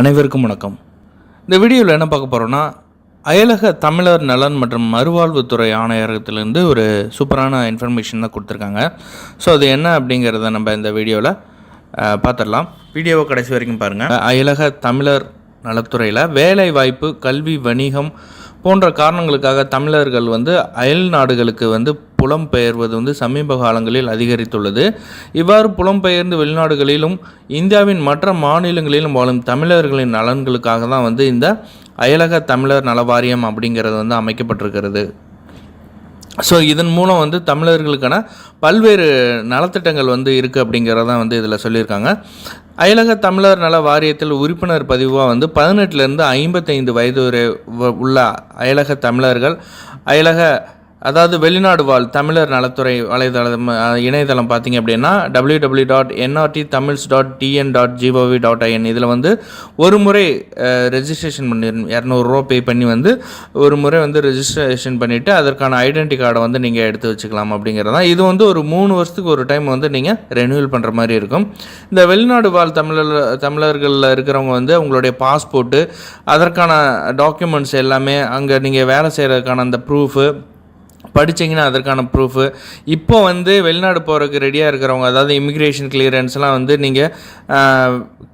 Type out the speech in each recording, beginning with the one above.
அனைவருக்கும் வணக்கம். இந்த வீடியோவில் என்ன பார்க்க போகிறோன்னா அயலக தமிழர் நலன் மற்றும் மறுவாழ்வுத்துறை ஆணையரகத்திலேருந்து ஒரு சூப்பரான இன்ஃபர்மேஷன் தான் கொடுத்துருக்காங்க. ஸோ அது என்ன அப்படிங்கிறத நம்ம இந்த வீடியோவில் பார்த்துடலாம். வீடியோவை கடைசி வரைக்கும் பாருங்கள் அயலக தமிழர் நலத்துறையில் வேலை வாய்ப்பு கல்வி வணிகம் போன்ற காரணங்களுக்காக தமிழர்கள் வந்து அயல் நாடுகளுக்கு வந்து புலம்பெயர்வது வந்து சமீப காலங்களில் அதிகரித்துள்ளது. இவ்வாறு புலம்பெயர்ந்து வெளிநாடுகளிலும் இந்தியாவின் மற்ற மாநிலங்களிலும் வாழும் தமிழர்களின் நலன்களுக்காக தான் வந்து இந்த அயலக தமிழர் நல வாரியம் அப்படிங்கிறது வந்து அமைக்கப்பட்டிருக்கிறது. ஸோ இதன் மூலம் வந்து தமிழர்களுக்கான பல்வேறு நலத்திட்டங்கள் வந்து இருக்குது அப்படிங்கிறதான் வந்து இதில் சொல்லியிருக்காங்க. அயலக தமிழர் நல வாரியத்தில் உறுப்பினர் பதிவாக வந்து பதினெட்டுலேருந்து ஐம்பத்தைந்து வயது வரை உள்ள அயலக தமிழர்கள் அயலக அதாவது வெளிநாடு வாழ் தமிழர் நலத்துறை வலைதளம் இணையதளம் பார்த்தீங்க அப்படின்னா W W dot NRT Tamils dot TN dot GOV dot IN இதில் வந்து ஒரு முறை ரெஜிஸ்ட்ரேஷன் பண்ணி இரநூறுவா பே பண்ணி வந்து ஒரு முறை வந்து ரெஜிஸ்ட்ரேஷன் பண்ணிவிட்டு அதற்கான ஐடென்டி கார்டை வந்து நீங்கள் எடுத்து வச்சுக்கலாம் அப்படிங்கிறது தான். இது வந்து ஒரு மூணு வருஷத்துக்கு ஒரு டைம் வந்து நீங்கள் ரெனியூவல் பண்ணுற மாதிரி இருக்கும். இந்த வெளிநாடு வாழ் தமிழர் தமிழர்களில் இருக்கிறவங்க வந்து உங்களுடைய பாஸ்போர்ட்டு அதற்கான டாக்குமெண்ட்ஸ் எல்லாமே அங்கே நீங்கள் வேலை செய்கிறதுக்கான அந்த ப்ரூஃபு படித்தீங்கன்னா அதற்கான ப்ரூஃபு இப்போ வந்து வெளிநாடு போகிறதுக்கு ரெடியாக இருக்கிறவங்க அதாவது இமிக்ரேஷன் கிளியரன்ஸ்லாம் வந்து நீங்கள்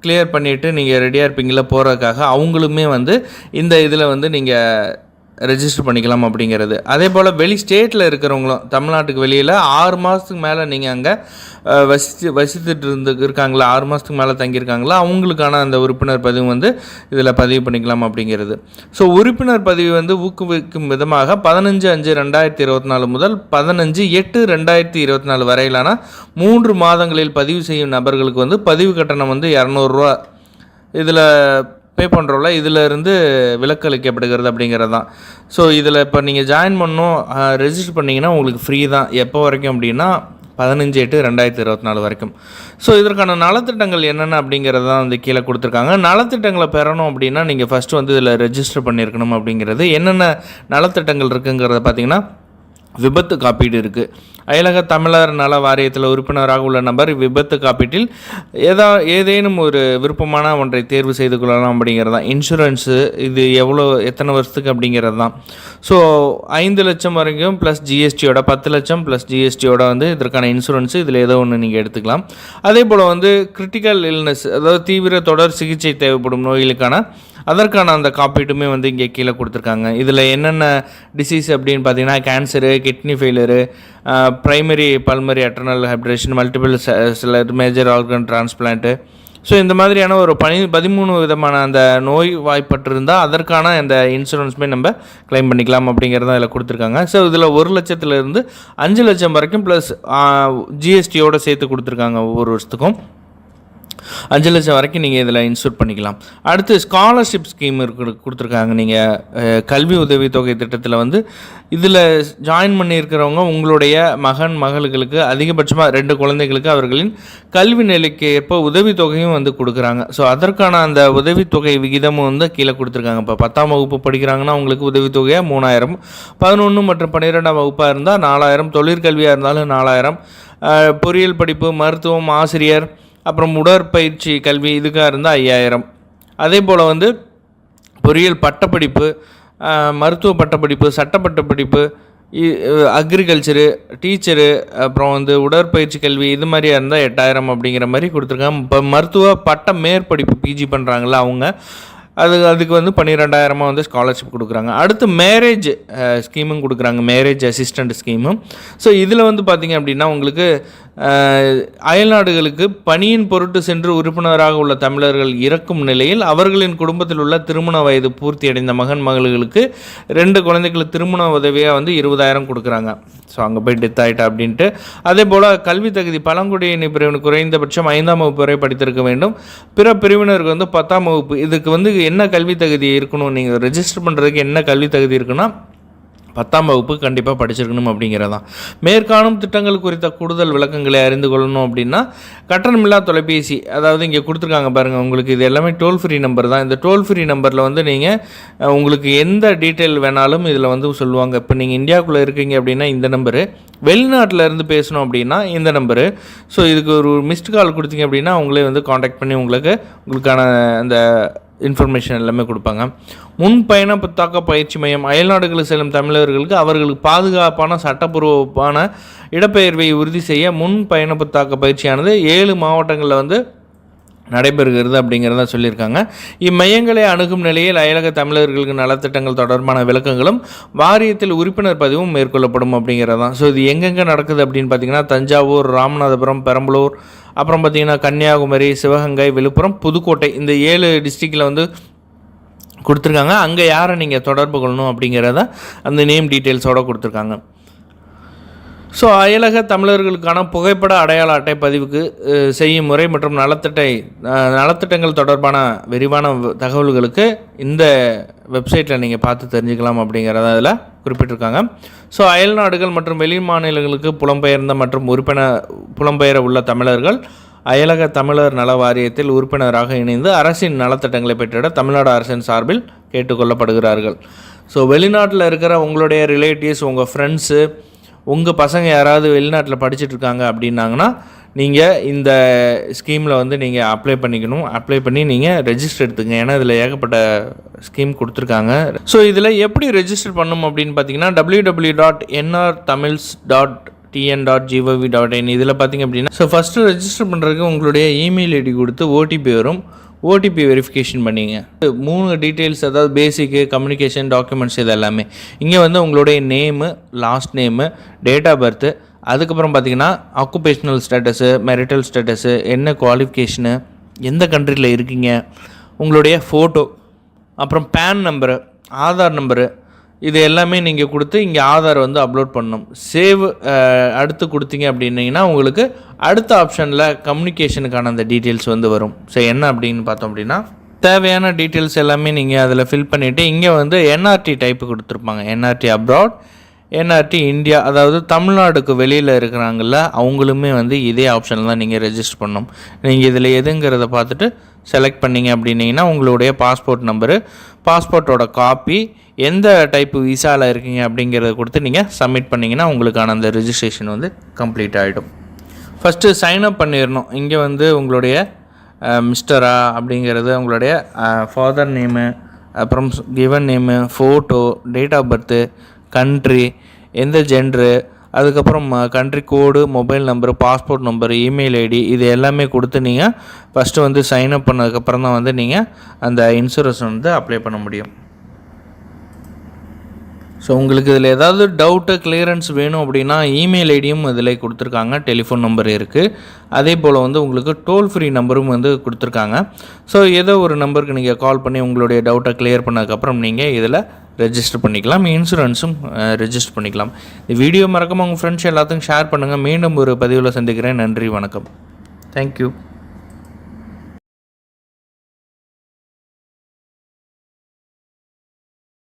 கிளியர் பண்ணிவிட்டு நீங்கள் ரெடியாக இருப்பீங்களா போகிறதுக்காக அவங்களுமே வந்து இந்த இதில் வந்து நீங்கள் ரெஜிஸ்டர் பண்ணிக்கலாம் அப்படிங்கிறது. அதே போல் வெளி ஸ்டேட்டில் இருக்கிறவங்களும் தமிழ்நாட்டுக்கு வெளியில் ஆறு மாதத்துக்கு மேலே நீங்கள் அங்கே வசித்து வசித்துட்டு இருந்து இருக்காங்களா ஆறு மாதத்துக்கு மேலே தங்கியிருக்காங்களா அவங்களுக்கான அந்த உறுப்பினர் பதிவு வந்து இதில் பதிவு பண்ணிக்கலாம் அப்படிங்கிறது. ஸோ உறுப்பினர் பதிவு வந்து ஊக்குவிக்கும் விதமாக பதினஞ்சு அஞ்சு ரெண்டாயிரத்தி இருபத்தி நாலு முதல் பதினஞ்சு எட்டு ரெண்டாயிரத்தி இருபத்தி நாலு வரையிலான மூன்று மாதங்களில் பதிவு செய்யும் நபர்களுக்கு வந்து பதிவு கட்டணம் வந்து இரநூறுவா இதில் பே பண்ணுறோம்ல இதில் விலக்களிக்கப்படுகிறது அப்படிங்கிறது தான் ஸோ இதில் இப்போ நீங்கள் ஜாயின் பண்ணோம் ரெஜிஸ்டர் பண்ணிங்கன்னா உங்களுக்கு ஃப்ரீ தான். எப்போ வரைக்கும் அப்படின்னா பதினஞ்சு எட்டு ரெண்டாயிரத்தி இருபத்தி நாலு வரைக்கும். ஸோ இதற்கான நலத்திட்டங்கள் என்னென்ன அப்படிங்கிறது தான் வந்து கீழே கொடுத்துருக்காங்க. நலத்திட்டங்களை பெறணும் அப்படின்னா நீங்கள் ஃபஸ்ட்டு வந்து இதில் ரெஜிஸ்டர் பண்ணியிருக்கணும் அப்படிங்கிறது. என்னென்ன நலத்திட்டங்கள் இருக்குங்கிறத பார்த்தீங்கன்னா விபத்து காப்பீடு இருக்குது அயலக தமிழர் நல வாரியத்தில் உறுப்பினராக உள்ள நபர் விபத்து காப்பீட்டில் ஏதா ஏதேனும் ஒரு விருப்பமான ஒன்றை தேர்வு செய்து கொள்ளலாம் அப்படிங்கிறது தான் இன்சூரன்ஸு இது எவ்வளோ எத்தனை வருஷத்துக்கு அப்படிங்கிறது தான் ஸோ ஐந்து லட்சம் வரைக்கும் ப்ளஸ் ஜிஎஸ்டியோட பத்து லட்சம் ப்ளஸ் ஜிஎஸ்டியோட வந்து இதற்கான இன்சூரன்ஸு இதில் ஏதோ ஒன்று நீங்கள் எடுத்துக்கலாம். அதே போல் வந்து கிரிட்டிக்கல் இல்னஸ் அதாவது தீவிர தொடர் சிகிச்சை தேவைப்படும் நோய்களுக்கான அதற்கான அந்த காப்பீட்டுமே வந்து இங்கே கீழே கொடுத்துருக்காங்க. இதில் என்னென்ன டிசீஸ் அப்படின்னு பார்த்தீங்கன்னா cancer kidney failure primary pulmonary arterial hypertension multiple சில மேஜர் ஆர்கன் டிரான்ஸ்பிளான்ட்டு ஸோ இந்த மாதிரியான ஒரு பனி பதிமூணு விதமான அந்த நோய் வாய்ப்பட்டிருந்தால் அதற்கான அந்த இன்சூரன்ஸுமே நம்ம க்ளைம் பண்ணிக்கலாம் அப்படிங்கிறத இதில் கொடுத்துருக்காங்க. ஸோ இதில் ஒரு லட்சத்துலேருந்து அஞ்சு லட்சம் வரைக்கும் ப்ளஸ் ஜிஎஸ்டியோடு சேர்த்து கொடுத்துருக்காங்க ஒவ்வொரு வருஷத்துக்கும். அஞ்சு லட்சம் வரைக்கும் நீங்கள் இதில் இன்சூர் பண்ணிக்கலாம். அடுத்து ஸ்காலர்ஷிப் ஸ்கீம் இருக்கு கொடுத்துருக்காங்க. நீங்கள் கல்வி உதவித்தொகை திட்டத்தில் வந்து இதில் ஜாயின் பண்ணியிருக்கிறவங்க உங்களுடைய மகன் மகளுக்கு அதிகபட்சமாக ரெண்டு குழந்தைகளுக்கு அவர்களின் கல்வி நிலைக்கு ஏற்ப உதவித்தொகையும் வந்து கொடுக்குறாங்க. ஸோ அதற்கான அந்த உதவித்தொகை விகிதமும் வந்து கீழே கொடுத்துருக்காங்க. இப்போ பத்தாம் வகுப்பு படிக்கிறாங்கன்னா உங்களுக்கு உதவித்தொகையாக மூணாயிரம் பதினொன்று மற்றும் பன்னிரெண்டாம் வகுப்பாக இருந்தால் நாலாயிரம் தொழிற்கல்வியாக இருந்தாலும் நாலாயிரம் பொறியியல் படிப்பு மருத்துவம் ஆசிரியர் அப்புறம் உடற்பயிற்சி கல்வி இதுக்காக இருந்தால் ஐயாயிரம். அதே போல் வந்து பொறியியல் பட்டப்படிப்பு மருத்துவ பட்டப்படிப்பு சட்ட பட்டப்படிப்பு அக்ரிகல்ச்சரு டீச்சரு அப்புறம் வந்து உடற்பயிற்சி கல்வி இது மாதிரியா இருந்தால் எட்டாயிரம் அப்படிங்கிற மாதிரி கொடுத்துருக்காங்க. இப்போ மருத்துவ பட்ட மேற்படிப்பு பிஜி பண்ணுறாங்களா அவங்க அது அதுக்கு வந்து பன்னிரெண்டாயிரமாக வந்து ஸ்காலர்ஷிப் கொடுக்குறாங்க. அடுத்து மேரேஜ் ஸ்கீமும் கொடுக்குறாங்க. மேரேஜ் அசிஸ்டண்ட் ஸ்கீமும் ஸோ இதில் வந்து பார்த்திங்க அப்படின்னா உங்களுக்கு அயல்நாடுகளுக்கு பணியின் பொருட்டு சென்று உறுப்பினராக உள்ள தமிழர்கள் இறக்கும் நிலையில் அவர்களின் குடும்பத்தில் உள்ள திருமண வயது பூர்த்தி அடைந்த மகன் மகளுக்கு ரெண்டு குழந்தைகளுக்கு திருமண உதவியாக வந்து இருபதாயிரம் கொடுக்குறாங்க. ஸோ அங்கே போய் டெத் ஆகிட்டா அப்படின்ட்டு. அதே போல் கல்வி தகுதி பழங்குடியின பிரிவின் குறைந்தபட்சம் ஐந்தாம் வகுப்பு வரை படித்திருக்க வேண்டும். பிற பிரிவினருக்கு வந்து பத்தாம் வகுப்பு. இதுக்கு வந்து என்ன கல்வி தகுதி இருக்கணும்? நீங்கள் ரெஜிஸ்டர் பண்ணுறதுக்கு என்ன கல்வி தகுதி இருக்குன்னா பத்தாம் வகுப்பு கண்டிப்பாக படிச்சிருக்கணும் அப்படிங்கிறதான். மேற்காணும் திட்டங்கள் குறித்த கூடுதல் விளக்கங்களை அறிந்து கொள்ளணும் அப்படின்னா கட்டணமில்லா தொலைபேசி அதாவது இங்கே கொடுத்துருக்காங்க பாருங்கள் உங்களுக்கு இது எல்லாமே டோல் ஃப்ரீ நம்பர் தான். இந்த டோல் ஃப்ரீ நம்பரில் வந்து நீங்கள் உங்களுக்கு எந்த டீட்டெயில் வேணாலும் இதில் வந்து சொல்லுவாங்க. இப்போ நீங்கள் இந்தியாவுக்குள்ளே இருக்கீங்க அப்படின்னா இந்த நம்பரு வெளிநாட்டில் இருந்து பேசணும் அப்படின்னா இந்த நம்பரு ஸோ இதுக்கு ஒரு மிஸ்டு கால் கொடுத்தீங்க அப்படின்னா அவங்களே வந்து காண்டாக்ட் பண்ணி உங்களுக்கு உங்களுக்கான அந்த இன்ஃபர்மேஷன் எல்லாமே கொடுப்பாங்க. முன் பயண புத்தாக்க பயிற்சி மையம் அயல்நாடுகளுக்கு செல்லும் தமிழர்களுக்கு அவர்களுக்கு பாதுகாப்பான சட்டப்பூர்வமான இடப்பெயர்வை உறுதி செய்ய முன் பயண புத்தாக்க பயிற்சியானது ஏழு மாவட்டங்களில் வந்து நடைபெறுகிறது அப்படிங்கிறத சொல்லியிருக்காங்க. இம்மையங்களை அணுகும் நிலையில் அயலக தமிழர்களுக்கு நலத்திட்டங்கள் தொடர்பான விளக்கங்களும் வாரியத்தில் உறுப்பினர் பதிவும் மேற்கொள்ளப்படும் அப்படிங்கிறது. தான் ஸோ இது எங்கெங்கே நடக்குது அப்படின்னு பார்த்தீங்கன்னா தஞ்சாவூர் ராமநாதபுரம் பெரம்பலூர் அப்புறம் பார்த்தீங்கன்னா கன்னியாகுமரி சிவகங்கை விழுப்புரம் புதுக்கோட்டை இந்த ஏழு டிஸ்ட்ரிக்டில் வந்து கொடுத்துருக்காங்க. அங்கே யாரை நீங்கள் தொடர்பு கொள்ளணும் அப்படிங்கிறத அந்த நேம் டீட்டெயில்ஸோடு கொடுத்துருக்காங்க. ஸோ அயலக தமிழர்களுக்கான புகைப்பட அடையாள அட்டை பதிவுக்கு செய்யும் முறை மற்றும் நலத்திட்டை நலத்திட்டங்கள் தொடர்பான விரிவான தகவல்களுக்கு இந்த வெப்சைட்டில் நீங்கள் பார்த்து தெரிஞ்சுக்கலாம் அப்படிங்கிறத அதில் குறிப்பிட்டிருக்காங்க. ஸோ அயல் நாடுகள் மற்றும் வெளி மாநிலங்களுக்கு புலம்பெயர்ந்த மற்றும் உறுப்பினர் புலம்பெயர உள்ள தமிழர்கள் அயலக தமிழர் நல வாரியத்தில் உறுப்பினராக இணைந்து அரசின் நலத்திட்டங்களை பெற்றிட தமிழ்நாடு அரசின் சார்பில் கேட்டுக்கொள்ளப்படுகிறார்கள். ஸோ வெளிநாட்டில் இருக்கிற உங்களுடைய ரிலேட்டிவ்ஸ் உங்கள் ஃப்ரெண்ட்ஸு உங்கள் பசங்க யாராவது வெளிநாட்டில் படிச்சுட்டு இருக்காங்க அப்படின்னாங்கன்னா நீங்கள் இந்த ஸ்கீமில் வந்து நீங்கள் அப்ளை பண்ணிக்கணும். அப்ளை பண்ணி நீங்கள் ரெஜிஸ்டர் எடுத்துங்க. ஏன்னா இதில் ஏகப்பட்ட ஸ்கீம் கொடுத்துருக்காங்க. ஸோ இதில் எப்படி ரெஜிஸ்டர் பண்ணணும் அப்படின்னு பார்த்தீங்கன்னா W W dot NR Tamils dot TN dot GOV dot IN இதில் பார்த்தீங்க அப்படின்னா ஸோ ஃபஸ்ட்டு ரெஜிஸ்டர் பண்ணுறதுக்கு உங்களுடைய இமெயில் ஐடி கொடுத்து ஓடிபி வரும். ஓடிபி வெரிஃபிகேஷன் பண்ணிங்க. மூணு டீட்டெயில்ஸ் அதாவது பேசிக்கு கம்யூனிகேஷன் டாக்குமெண்ட்ஸ் இது எல்லாமே இங்கே வந்து உங்களுடைய name last name date of birth அதுக்கப்புறம் பார்த்தீங்கன்னா ஆக்குபேஷனல் ஸ்டேட்டஸு மெரிட்டல் ஸ்டேட்டஸு என்ன குவாலிஃபிகேஷனு எந்த கண்ட்ரியில் இருக்கீங்க உங்களுடைய ஃபோட்டோ அப்புறம் பேன் நம்பரு ஆதார் நம்பரு இது எல்லாமே நீங்கள் கொடுத்து இங்கே ஆதார் வந்து அப்லோட் பண்ணணும். சேவ் அடுத்து கொடுத்தீங்க அப்படின்னீங்கன்னா உங்களுக்கு அடுத்த ஆப்ஷனில் கம்யூனிகேஷனுக்கான அந்த டீட்டெயில்ஸ் வந்து வரும். ஸோ என்ன அப்படின்னு பார்த்தோம் அப்படின்னா தேவையான டீட்டெயில்ஸ் எல்லாமே நீங்கள் அதில் ஃபில் பண்ணிவிட்டு இங்கே வந்து என்ஆர்டி டைப்பு கொடுத்துருப்பாங்க. என்ஆர்டி அப்ராட் என்ஆர்டி இந்தியா அதாவது தமிழ்நாடுக்கு வெளியில் இருக்கிறாங்கல்ல அவங்களுமே வந்து இதே ஆப்ஷனில் தான் நீங்கள் ரெஜிஸ்டர் பண்ணணும். நீங்கள் இதில் எதுங்கிறத பார்த்துட்டு செலக்ட் பண்ணீங்க அப்படின்னீங்கன்னா உங்களுடைய பாஸ்போர்ட் நம்பரு பாஸ்போர்ட்டோட காப்பி எந்த டைப்பு விசாவில் இருக்கீங்க அப்படிங்கிறத கொடுத்து நீங்கள் சப்மிட் பண்ணிங்கன்னா உங்களுக்கான அந்த ரிஜிஸ்ட்ரேஷன் வந்து கம்ப்ளீட் ஆகிடும் ஃபஸ்ட்டு சைன் அப் பண்ணிடணும் இங்கே வந்து உங்களுடைய மிஸ்டரா அப்படிங்கிறது உங்களுடைய ஃபாதர் நேமு அப்புறம் given name photo date of birth country எந்த ஜென்ரு அதுக்கப்புறம் country code mobile number passport number email ID இது எல்லாமே கொடுத்து நீங்கள் ஃபஸ்ட்டு வந்து சைன் அப் பண்ணதுக்கப்புறம் தான் வந்து நீங்கள் அந்த இன்சூரன்ஸ் வந்து அப்ளை பண்ண முடியும். ஸோ உங்களுக்கு இதில் ஏதாவது டவுட்டு கிளியரன்ஸ் வேணும் அப்படின்னா இமெயில் ஐடியும் இதில் கொடுத்துருக்காங்க டெலிஃபோன் நம்பர் இருக்குது அதே போல் வந்து உங்களுக்கு டோல் ஃப்ரீ நம்பரும் வந்து கொடுத்துருக்காங்க. ஸோ ஏதோ ஒரு நம்பருக்கு நீங்கள் கால் பண்ணி உங்களுடைய டவுட்டை கிளியர் பண்ணதுக்கப்புறம் நீங்கள் இதில் ரெஜிஸ்டர் பண்ணிக்கலாம். இன்சூரன்ஸும் ரெஜிஸ்டர் பண்ணிக்கலாம். இந்த வீடியோ மறக்காமல் உங்கள் ஃப்ரெண்ட்ஸ் எல்லாத்துக்கும் ஷேர் பண்ணுங்கள் மீண்டும் ஒரு பதிவில் சந்திக்கிறேன். நன்றி வணக்கம். தேங்க்யூ